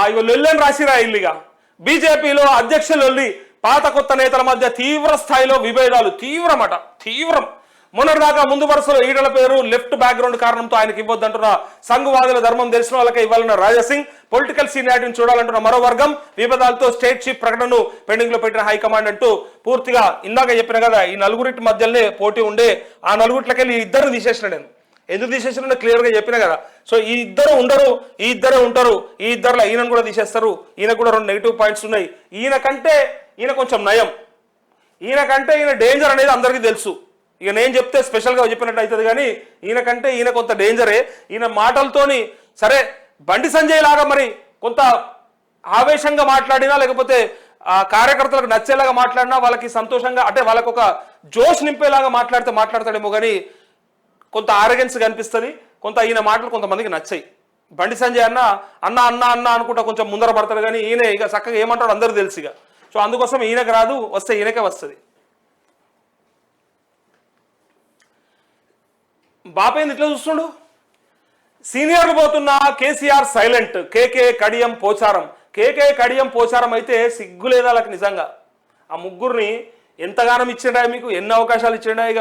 ఆ లొల్లని రాసిరా ఇల్లుగా. బీజేపీలో అధ్యక్షులొల్లి పాత కొత్త నేతల మధ్య తీవ్ర స్థాయిలో విభేదాలు. తీవ్రమట తీవ్రం. మొన్నటిదాకా ముందు వరుసలో ఈడల పేరు లెఫ్ట్ బ్యాక్గ్రౌండ్ కారణంతో ఆయనకి ఇవ్వద్దంటున్న సంఘవాదుల ధర్మం తెలిసిన వాళ్ళకే ఇవ్వాలన్న రాజాసింగ్ పొలిటికల్ సీనియారిటీని చూడాలంటున్న మరో వర్గం విభేదాలతో స్టేట్ చీఫ్ ప్రకటనను పెండింగ్లో పెట్టిన హైకమాండ్ అంటూ పూర్తిగా ఇందాక చెప్పిన కదా ఈ నలుగురిటి మధ్యలోనే పోటీ ఉండే ఆ నలుగురిట్లకెళ్ళి ఇద్దరు తీసేసిన నేను. ఎందుకు తీసేసిన క్లియర్గా చెప్పిన కదా. సో ఈ ఇద్దరు ఉండరు ఈ ఇద్దరే ఉంటారు ఈ ఇద్దరులో ఈయనను కూడా తీసేస్తారు ఈయన కూడా రెండు నెగిటివ్ పాయింట్స్ ఉన్నాయి. ఈయన కంటే ఈయన కొంచెం నయం. ఈయన కంటే ఈయన డేంజర్ అనేది అందరికీ తెలుసు. ఇక నేను చెప్తే స్పెషల్గా చెప్పినట్టు అవుతుంది కానీ ఈయన కంటే ఈయన కొంత డేంజరే ఈయన మాటలతోని సరే బండి సంజయ్ లాగా మరి కొంత ఆవేశంగా మాట్లాడినా లేకపోతే ఆ కార్యకర్తలకు నచ్చేలాగా మాట్లాడినా వాళ్ళకి సంతోషంగా అంటే వాళ్ళకు ఒక జోష్ నింపేలాగా మాట్లాడితే మాట్లాడతాడేమో కానీ కొంత ఆరగెన్స్ కనిపిస్తుంది కొంత ఈయన మాటలు కొంతమందికి నచ్చాయి. బండి సంజయ్ అన్న అన్న అన్న అన్న అనుకుంటా కొంచెం ముందర పడతాడు కానీ ఈయన ఇక చక్కగా ఏమంటాడు అందరూ తెలుసు ఇక. సో అందుకోసం ఈయనకి రాదు వస్తే ఈయనకే వస్తుంది. బాపేంది ఇట్లా చూస్తుండు? సీనియర్లు పోతున్న కేసీఆర్ సైలెంట్ కేకే కడియం పోచారం. కేకే కడియం పోచారం అయితే సిగ్గు లేదా వాళ్ళకి నిజంగా. ఆ ముగ్గురిని ఎంతగానం ఇచ్చిండా మీకు? ఎన్ని అవకాశాలు ఇచ్చిండా ఇక?